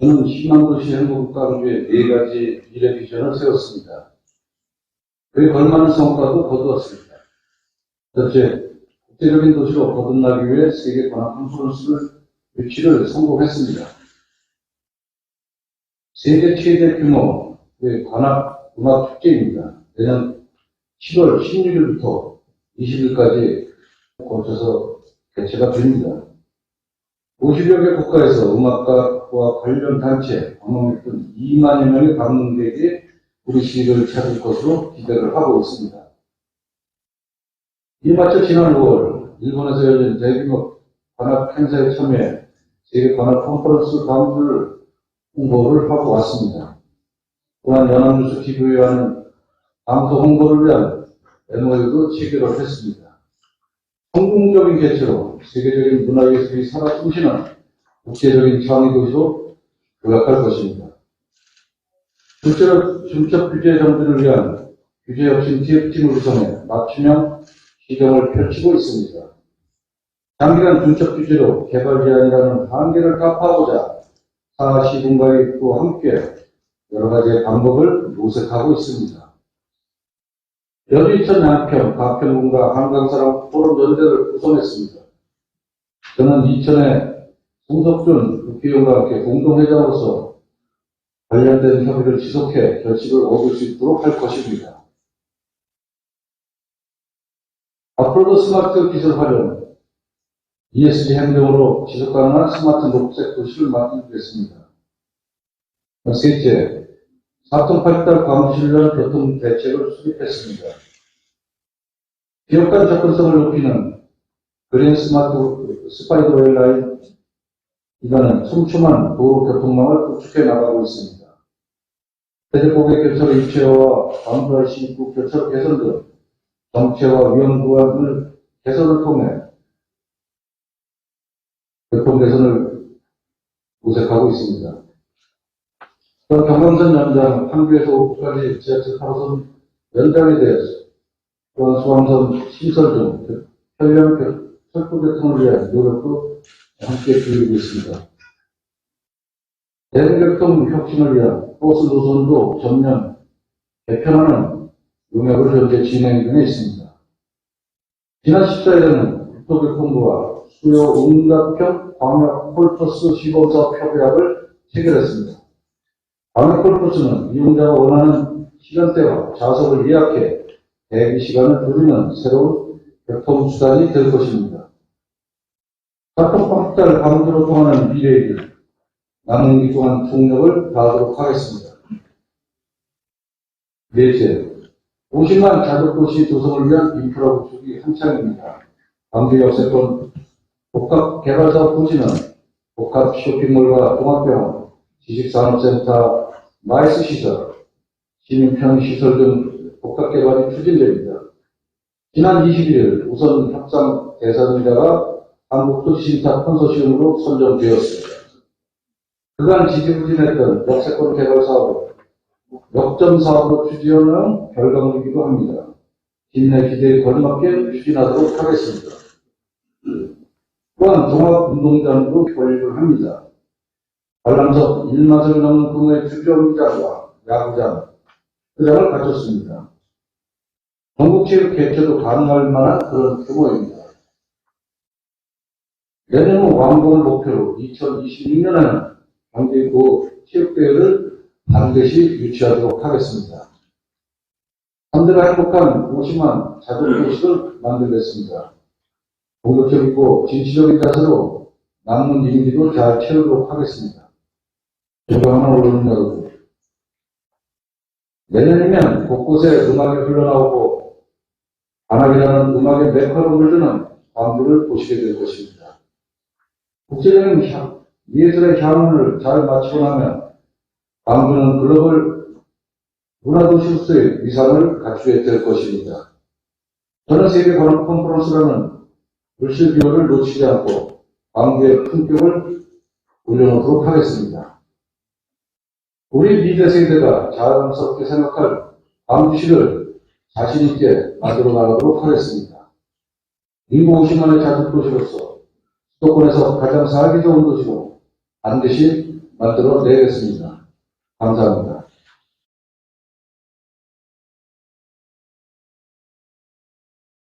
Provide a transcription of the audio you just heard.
저는 10만 도시 행복 강주에 네 가지 미래 비전을 세웠습니다. 그에 걸맞는 성과도 거두었습니다. 첫째, 국제적인 도시로 거듭나기 위해 세계 관악 컨퍼런스를 유치를 성공했습니다. 세계 최대 규모의 관악 음악 축제입니다. 내년 7월 16일부터 20일까지 거쳐서 개최가 됩니다. 50여 개 국가에서 음악가와 관련 단체, 방문객 등 2만여 명의 방문객이 우리 시를 찾을 것으로 기대를 하고 있습니다. 이 마쳐 지난 5월 일본에서 열린 대규모 관악 행사에 참여해 세계 관악 컨퍼런스 광주를 홍보를 하고 왔습니다. 또한 연합뉴스 TV와 하는 방송 홍보를 위한 MOU도 체결을 했습니다. 성공적인 개최로 세계적인 문화예술이 살아 숨쉬는 국제적인 창의도시로 도약할 것입니다. 둘째로 중첩 규제 정비를 위한 규제혁신 TF팀을 구성해 맞춤형 시정을 펼치고 있습니다. 장기간 중첩 규제로 개발 제한이라는 한계를 타파하고자 사시군과도 함께 여러 가지 방법을 모색하고 있습니다. 여주이천 양평, 가평군과 한강사랑 포럼 연대를 구성했습니다. 저는 이천에 송석준 국회의원과 함께 공동회장으로서 관련된 협의를 지속해 결실을 얻을 수 있도록 할 것입니다. 앞으로도 스마트 기술 활용, ESG 행동으로 지속 가능한 스마트 녹색 도시를 만들겠습니다. 셋째, 4.8달 광주시를 위한 교통 대책을 수립했습니다. 지역 간 접근성을 높이는 그린 스마트 스파이더웨이 라인 이거는 촘촘한 도로 교통망을 구축해 나가고 있습니다. 대제고객 교차로 입체화와 광주RC 입구 교차로 개선 등 정체와 위험 구간을 개선을 통해 교통 개선을 모색하고 있습니다. 또 경강선 연장, 판교에서 오구까지 지하철 8호선 연장에 대해서 또한 수강선 신설 등 편리한 철도 교통을 위한 노력도 함께 기울이고 있습니다. 대중교통 혁신을 위한 버스 노선도 전면 개편하는 용역을 현재 진행 중에 있습니다. 지난 14일에는 국토교통부와 수요 응답형 광역 폴버스 시범사업 협약을 체결했습니다. 광역 폴버스는 이용자가 원하는 시간대와 좌석을 예약해 대기 시간을 줄이는 새로운 교통수단이 될 것입니다. 카톡박달 강주로 통하는 미래의 길, 남은 기 동안 총력을 다하도록 하겠습니다. 넷째, 50만 자족도시 조성을 위한 인프라 구축이 한창입니다. 광주 역세권 복합 개발사업 부지는 복합 쇼핑몰과 종합병원, 지식산업센터, 마이스 시설, 시민편 시설 등 복합개발이 추진됩니다. 지난 21일 우선 협상 대상자가 한국도시신탁 컨소시엄으로 선정되었습니다. 그간 지지부진했던 역세권 개발 사업을 역점 사업으로 추진하는 결과물이기도 합니다. 김내 기대에 걸맞게 추진하도록 하겠습니다. 또한 종합운동장도 설립을 합니다. 관람석 1만석이 넘는 규모의 주경장과 야구장, 회장을 갖췄습니다. 전국체육 개최도 가능할 만한 그런 규모입니다. 내년 완공을 목표로 2026년에는 경기도 체육대회를 반드시 유치하도록 하겠습니다. 상대가 행복한 50만 자동도시를 만들겠습니다. 공격적이고 진취적인 자세로 남는 임기도 잘 채우도록 하겠습니다. 조경하는 오르는 여러분. 내년이면 곳곳에 음악이 흘러나오고 반악이라는 음악의 메커로 물드는 광주를 보시게 될 것입니다. 국제적인 향, 예술의 향을 잘 맞추고 나면 광주는 글로벌 문화도시로서의 위상을 갖추게 될 것입니다. 저는 세계 관광 컨퍼런스라는 물실 기회를 놓치지 않고 광주의 품격을 올려놓도록 하겠습니다. 우리 미래 세대가 자랑스럽게 생각할 광주시를 자신있게 만들어 나가도록 하겠습니다. 인구 50만의 자族도시로서 수도권에서 가장 살기 좋은 도시로 반드시 만들어 내겠습니다. 감사합니다.